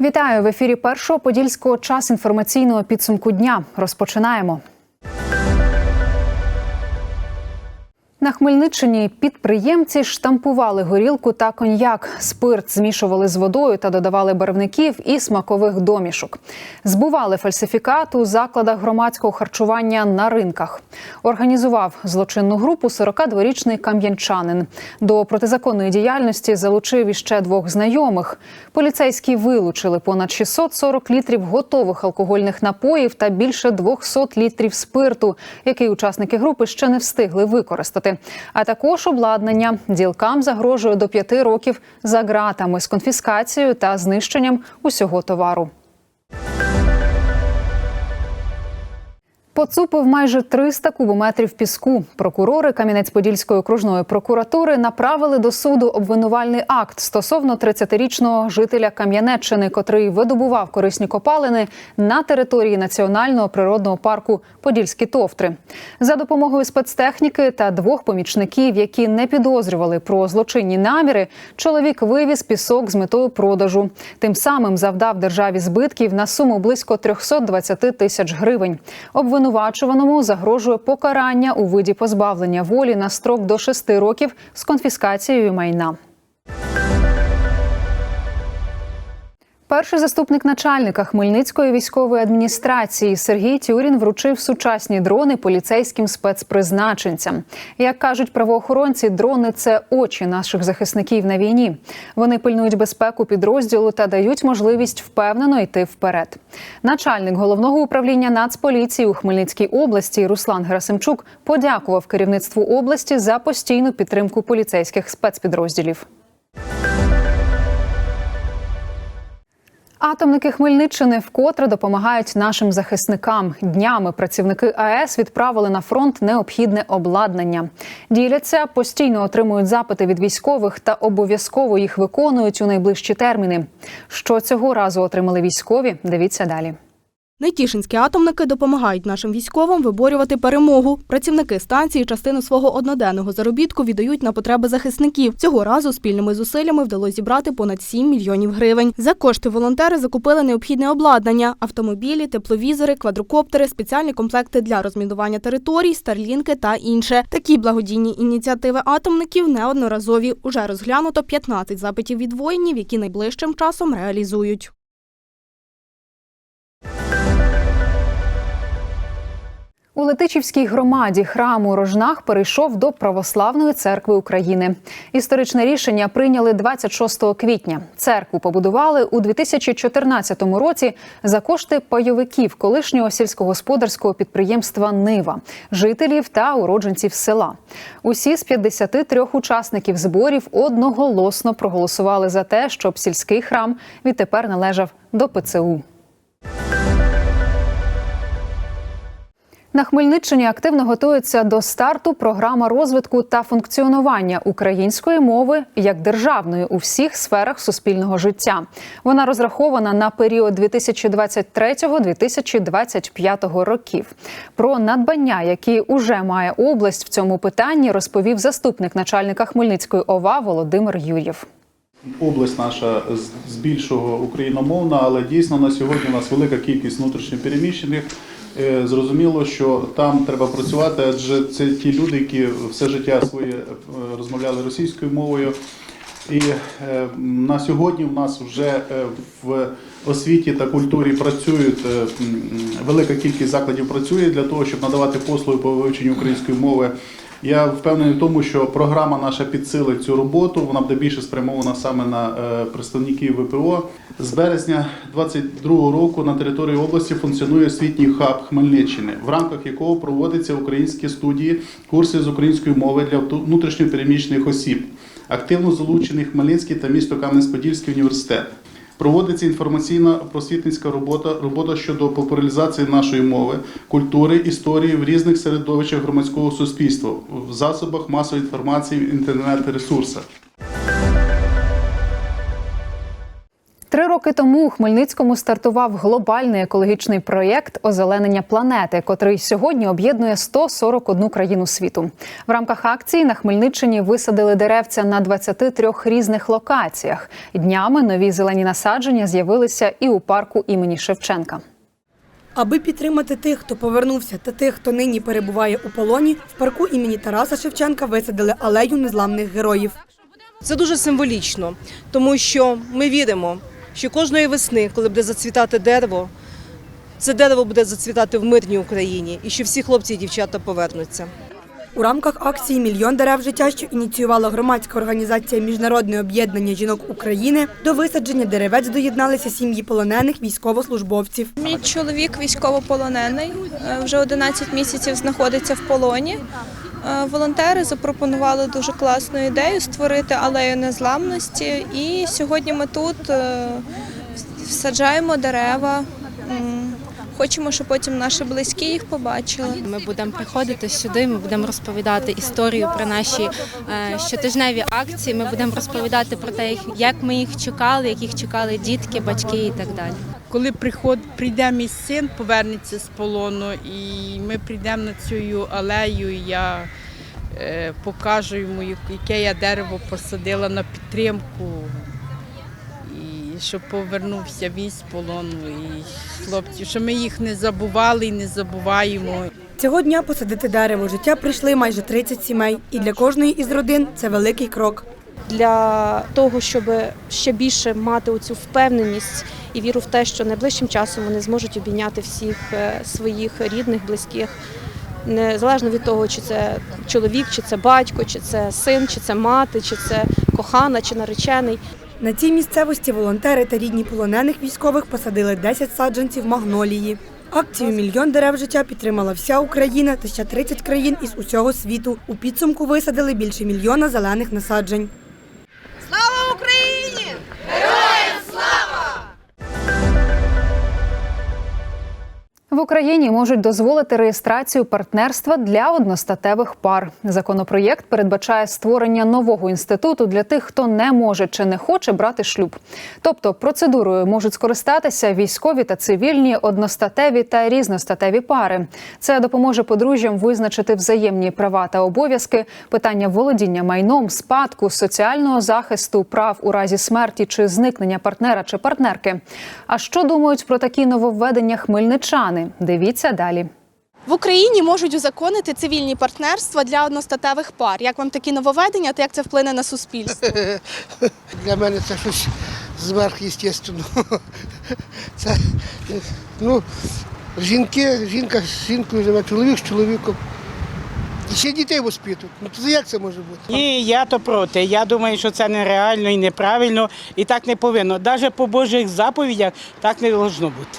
Вітаю в ефірі першого подільського час інформаційного підсумку дня. Розпочинаємо. На Хмельниччині підприємці штампували горілку та коньяк. Спирт змішували з водою та додавали барвників і смакових домішок. Збували фальсифікат у закладах громадського харчування на ринках. Організував злочинну групу 42-річний кам'янчанин. До протизаконної діяльності залучив іще двох знайомих. Поліцейські вилучили понад 640 літрів готових алкогольних напоїв та більше 200 літрів спирту, який учасники групи ще не встигли використати. А також обладнання ділкам загрожує до п'яти років за ґратами з конфіскацією та знищенням усього товару. Поцупив майже 300 кубометрів піску. Прокурори Кам'янець-Подільської окружної прокуратури направили до суду обвинувальний акт стосовно 30-річного жителя Кам'янеччини, котрий видобував корисні копалини на території національного природного парку Подільські товтри. За допомогою спецтехніки та двох помічників, які не підозрювали про злочинні наміри, чоловік вивіз пісок з метою продажу. Тим самим завдав державі збитків на суму близько 320 тисяч гривень. Обвинувачуваному загрожує покарання у виді позбавлення волі на строк до 6 років з конфіскацією майна. Перший заступник начальника Хмельницької військової адміністрації Сергій Тюрін вручив сучасні дрони поліцейським спецпризначенцям. Як кажуть правоохоронці, дрони це очі наших захисників на війні. Вони пильнують безпеку підрозділу та дають можливість впевнено йти вперед. Начальник головного управління Нацполіції у Хмельницькій області Руслан Герасимчук подякував керівництву області за постійну підтримку поліцейських спецпідрозділів. Атомники Хмельниччини вкотре допомагають нашим захисникам. Днями працівники АЕС відправили на фронт необхідне обладнання. Діляться, постійно отримують запити від військових та обов'язково їх виконують у найближчі терміни. Що цього разу отримали військові? Дивіться далі. Нетішинські атомники допомагають нашим військовим виборювати перемогу. Працівники станції частину свого одноденного заробітку віддають на потреби захисників. Цього разу спільними зусиллями вдалося зібрати понад 7 мільйонів гривень. За кошти волонтери закупили необхідне обладнання: автомобілі, тепловізори, квадрокоптери, спеціальні комплекти для розмінування територій, старлінки та інше. Такі благодійні ініціативи атомників неодноразові. Уже розглянуто 15 запитів від воїнів, які найближчим часом реалізують. У Летичівській громаді храм у Рожнах перейшов до Православної церкви України. Історичне рішення прийняли 26 квітня. Церкву побудували у 2014 році за кошти пайовиків колишнього сільськогосподарського підприємства Нива, жителів та уродженців села. Усі з 53 учасників зборів одноголосно проголосували за те, щоб сільський храм відтепер належав до ПЦУ. На Хмельниччині активно готується до старту програма розвитку та функціонування української мови як державної у всіх сферах суспільного життя. Вона розрахована на період 2023-2025 років. Про надбання, які уже має область в цьому питанні, розповів заступник начальника Хмельницької ОВА Володимир Юр'єв. Область наша з- збільшого україномовна, але дійсно на сьогодні у нас велика кількість внутрішньопереміщених. Е, Зрозуміло, що там треба працювати, адже це ті люди, які все життя своє е, розмовляли російською мовою. І е, на сьогодні в нас вже в освіті та культурі працюють велика кількість закладів працює для того, щоб надавати послуги по вивченню української мови. Я впевнений в тому, що програма наша підсилить цю роботу. Вона буде більше спрямована саме на е, представників ВПО. З березня 2022 року на території області функціонує освітній хаб Хмельниччини, в рамках якого проводяться українські студії, курси з української мови для внутрішньопереміщених осіб. Активно залучений Хмельницький та місто Кам'янець-Подільський університет. Проводиться інформаційна просвітницька робота, робота щодо популяризації нашої мови, культури, історії в різних середовищах громадського суспільства, в засобах масової інформації, інтернет-ресурсах. Три роки тому у Хмельницькому стартував глобальний екологічний проєкт озеленення планети, котрий сьогодні об'єднує 141 країну світу. В рамках акції на Хмельниччині висадили деревця на 23 різних локаціях. Днями нові зелені насадження з'явилися і у парку імені Шевченка. Аби підтримати тих, хто повернувся, та тих, хто нині перебуває у полоні, в парку імені Тараса Шевченка висадили алею незламних героїв. Це дуже символічно, тому що ми віримо, що кожної весни, коли буде зацвітати дерево, це дерево буде зацвітати в мирній Україні, і що всі хлопці і дівчата повернуться. У рамках акції Мільйон дерев життя, що ініціювала громадська організація Міжнародне об'єднання жінок України, до висадження деревець доєдналися сім'ї полонених військовослужбовців. Мій чоловік військовополонений, е, вже 11 місяців знаходиться в полоні. Е, Волонтери запропонували дуже класну ідею створити алею незламності. І сьогодні ми тут е, саджаємо дерева. Хочемо, щоб потім наші близькі їх побачили. Ми будемо приходити сюди. Ми будемо розповідати історію про наші е, щотижневі акції. Ми будемо розповідати про те, як- ми їх чекали, як їх чекали дітки, батьки і так далі. Коли приход, прийде мій син, повернеться з полону, і ми прийдемо на цю алею, і я е, покажу йому, яке я дерево посадила на підтримку, і щоб повернувся він з полону, і хлопці, що ми їх не забували і не забуваємо. Цього дня посадити дерево життя прийшли майже 30 сімей, і для кожної із родин це великий крок. для того, щоб ще більше мати оцю впевненість і віру в те, що найближчим часом вони зможуть обійняти всіх е, своїх рідних, близьких, незалежно від того, чи це чоловік, чи це батько, чи це син, чи це мати, чи це кохана, чи наречений. На цій місцевості волонтери та рідні полонених військових посадили 10 саджанців магнолії. Акцію Мільйон дерев життя підтримала вся Україна та ще 30 країн із усього світу. У підсумку висадили більше мільйона зелених насаджень. В Україні можуть дозволити реєстрацію партнерства для одностатевих пар. Законопроєкт передбачає створення нового інституту для тих, хто не може чи не хоче брати шлюб. Тобто процедурою можуть скористатися військові та цивільні, одностатеві та різностатеві пари. Це допоможе подружжям визначити взаємні права та обов'язки, питання володіння майном, спадку, соціального захисту, прав у разі смерті чи зникнення партнера чи партнерки. А що думають про такі нововведення хмельничани? Дивіться далі. В Україні можуть узаконити цивільні партнерства для одностатевих пар. Як вам такі нововведення та як це вплине на суспільство? Для мене це щось зверхъестественного. Це ну, жінки, жінка з жінкою живе, чоловік з чоловіком. І ще дітей воспитують. Ну то як це може бути? Ні, я то проти. Я думаю, що це нереально і неправильно, і так не повинно. Навіть по Божих заповідях так не повинно бути.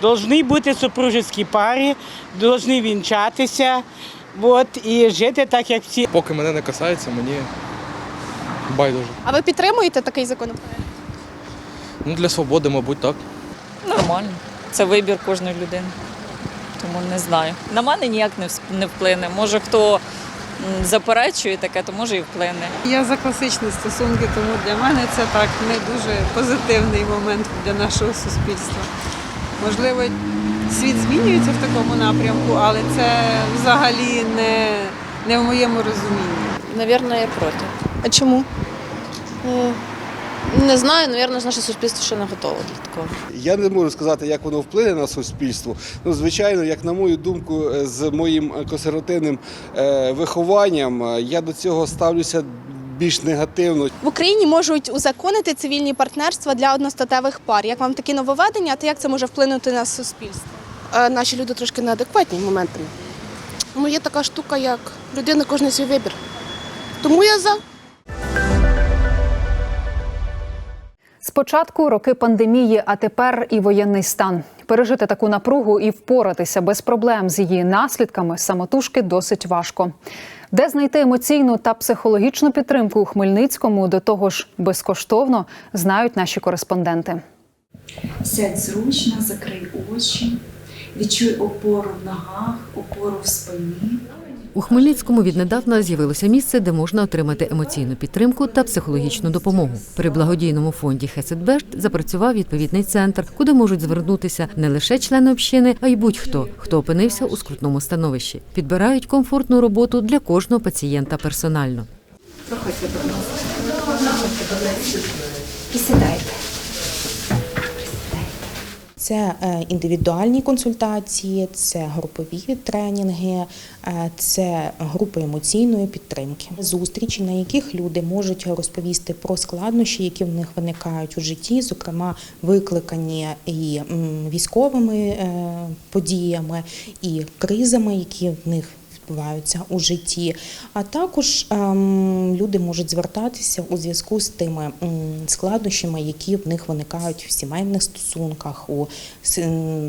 Должні бути супружеські пари, повинні вінчатися от, і жити так, як всі. Поки мене не касається, мені байдуже. А ви підтримуєте такий законопроект? Ну, для свободи, мабуть, так. Нормально. Це вибір кожної людини. Тому не знаю. На мене ніяк не не вплине. Може, хто заперечує таке, то може і вплине. Я за класичні стосунки, тому для мене це так не дуже позитивний момент для нашого суспільства. Можливо, світ змінюється в такому напрямку, але це взагалі не, не в моєму розумінні. Навірно, я проти. А чому? Не знаю, навірно, наше суспільство ще не готове до такого. Я не можу сказати, як воно вплине на суспільство. Ну, звичайно, як на мою думку, з моїм консервативним е, вихованням, е, я до цього ставлюся більш негативно. В Україні можуть узаконити цивільні партнерства для одностатевих пар. Як вам такі нововведення та як це може вплинути на суспільство? Наші люди трошки неадекватні моментами. Ну, є така штука, як людина кожен свій вибір. Тому я за. Спочатку роки пандемії, а тепер і воєнний стан. Пережити таку напругу і впоратися без проблем з її наслідками самотужки досить важко. Де знайти емоційну та психологічну підтримку у Хмельницькому, до того ж безкоштовно, знають наші кореспонденти. Сядь зручно, закрий очі, відчуй опору в ногах, опору в спині. У Хмельницькому віднедавна з'явилося місце, де можна отримати емоційну підтримку та психологічну допомогу. При благодійному фонді Хесетбешт запрацював відповідний центр, куди можуть звернутися не лише члени общини, а й будь-хто, хто опинився у скрутному становищі. Підбирають комфортну роботу для кожного пацієнта персонально. Проходьте, будь ласка. Присідайте. Це е, індивідуальні консультації, це групові тренінги, е, це групи емоційної підтримки, зустрічі, на яких люди можуть розповісти про складнощі, які в них виникають у житті, зокрема викликані і військовими е, подіями, і кризами, які в них відбуваються у житті. А також ем, люди можуть звертатися у зв'язку з тими складнощами, які в них виникають в сімейних стосунках, у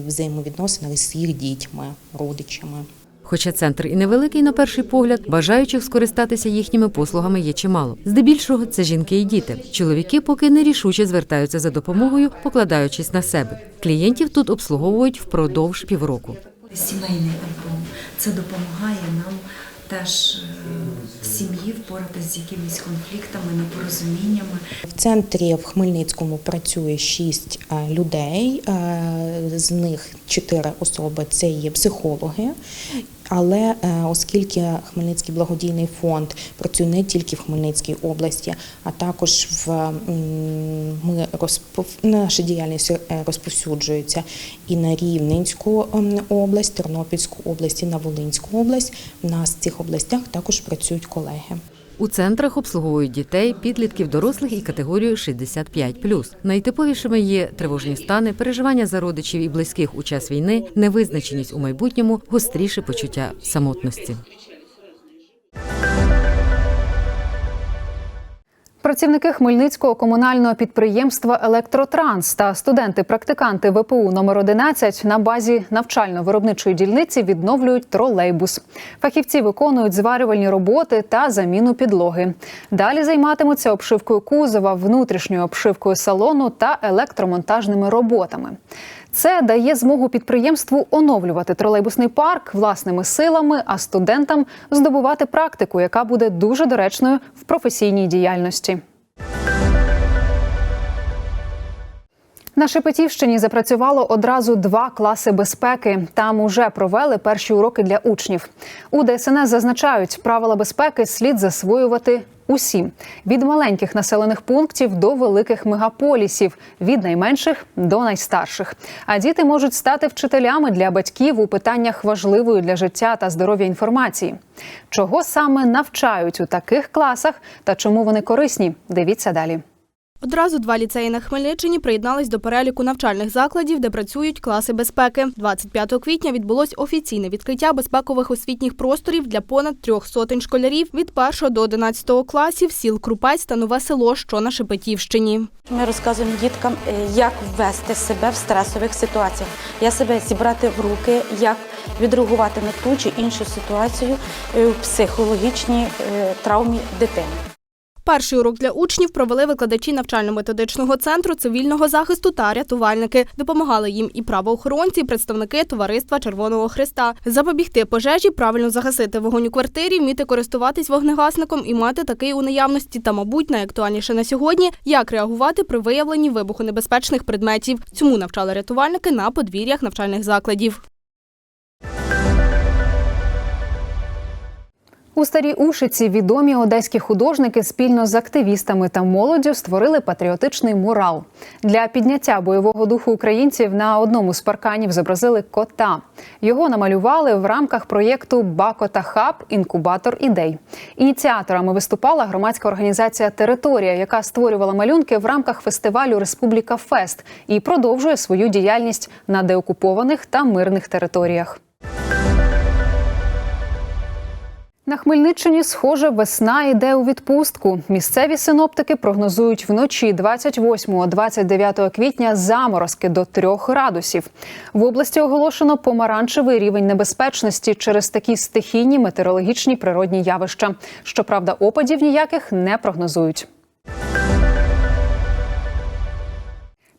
взаємовідносинах з їх дітьми, родичами. Хоча центр і невеликий на перший погляд, бажаючих скористатися їхніми послугами є чимало. Здебільшого це жінки і діти. Чоловіки поки нерішуче звертаються за допомогою, покладаючись на себе. Клієнтів тут обслуговують впродовж півроку. Сімейний альбом. Це допомагає нам теж е, в сім'ї впоратися з якимись конфліктами, непорозуміннями. В центрі в Хмельницькому працює шість е, людей, е, з них чотири особи це є психологи. Але е, оскільки Хмельницький благодійний фонд працює не тільки в Хмельницькій області, а також в ми розпов... наша діяльність е, розповсюджується і на Рівненську область, Тернопільську область, і на Волинську область. В нас в цих областях також працюють колеги. У центрах обслуговують дітей, підлітків, дорослих і категорію 65+. Найтиповішими є тривожні стани, переживання за родичів і близьких у час війни, невизначеність у майбутньому, гостріше почуття самотності. Працівники Хмельницького комунального підприємства Електротранс та студенти-практиканти ВПУ номер 11 на базі навчально-виробничої дільниці відновлюють тролейбус. Фахівці виконують зварювальні роботи та заміну підлоги. Далі займатимуться обшивкою кузова, внутрішньою обшивкою салону та електромонтажними роботами. Це дає змогу підприємству оновлювати тролейбусний парк власними силами, а студентам здобувати практику, яка буде дуже доречною в професійній діяльності. На Шепетівщині запрацювало одразу два класи безпеки. Там уже провели перші уроки для учнів. У ДСНС зазначають, правила безпеки слід засвоювати усім від маленьких населених пунктів до великих мегаполісів, від найменших до найстарших. А діти можуть стати вчителями для батьків у питаннях важливої для життя та здоров'я інформації. Чого саме навчають у таких класах та чому вони корисні? Дивіться далі. Одразу два ліцеї на Хмельниччині приєднались до переліку навчальних закладів, де працюють класи безпеки. 25 квітня відбулось офіційне відкриття безпекових освітніх просторів для понад трьох сотень школярів від 1 до 11 класів сіл Крупець та Нове село, що на Шепетівщині. Ми розказуємо діткам, е, як ввести себе в стресових ситуаціях, як себе зібрати в руки, як відреагувати на ту чи іншу ситуацію е, в психологічній е, травмі дитини. Перший урок для учнів провели викладачі навчально-методичного центру цивільного захисту та рятувальники. Допомагали їм і правоохоронці, і представники товариства Червоного Христа. Запобігти пожежі, правильно загасити вогонь у квартирі, вміти користуватись вогнегасником і мати такий у наявності. Та, мабуть, найактуальніше на сьогодні як реагувати при виявленні вибухонебезпечних предметів. Цьому навчали рятувальники на подвір'ях навчальних закладів. У старій Ушиці відомі одеські художники спільно з активістами та молоддю створили патріотичний мурал. Для підняття бойового духу українців на одному з парканів зобразили кота. Його намалювали в рамках проєкту Бакота Хаб інкубатор ідей. Ініціаторами виступала громадська організація Територія, яка створювала малюнки в рамках фестивалю Республіка Фест і продовжує свою діяльність на деокупованих та мирних територіях. На Хмельниччині, схоже, весна йде у відпустку. Місцеві синоптики прогнозують вночі 28-29 квітня заморозки до 3 градусів. В області оголошено помаранчевий рівень небезпечності через такі стихійні метеорологічні природні явища. Щоправда, опадів ніяких не прогнозують.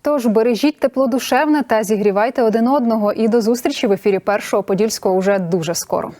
Тож бережіть тепло душевне та зігрівайте один одного. І до зустрічі в ефірі першого подільського уже дуже скоро.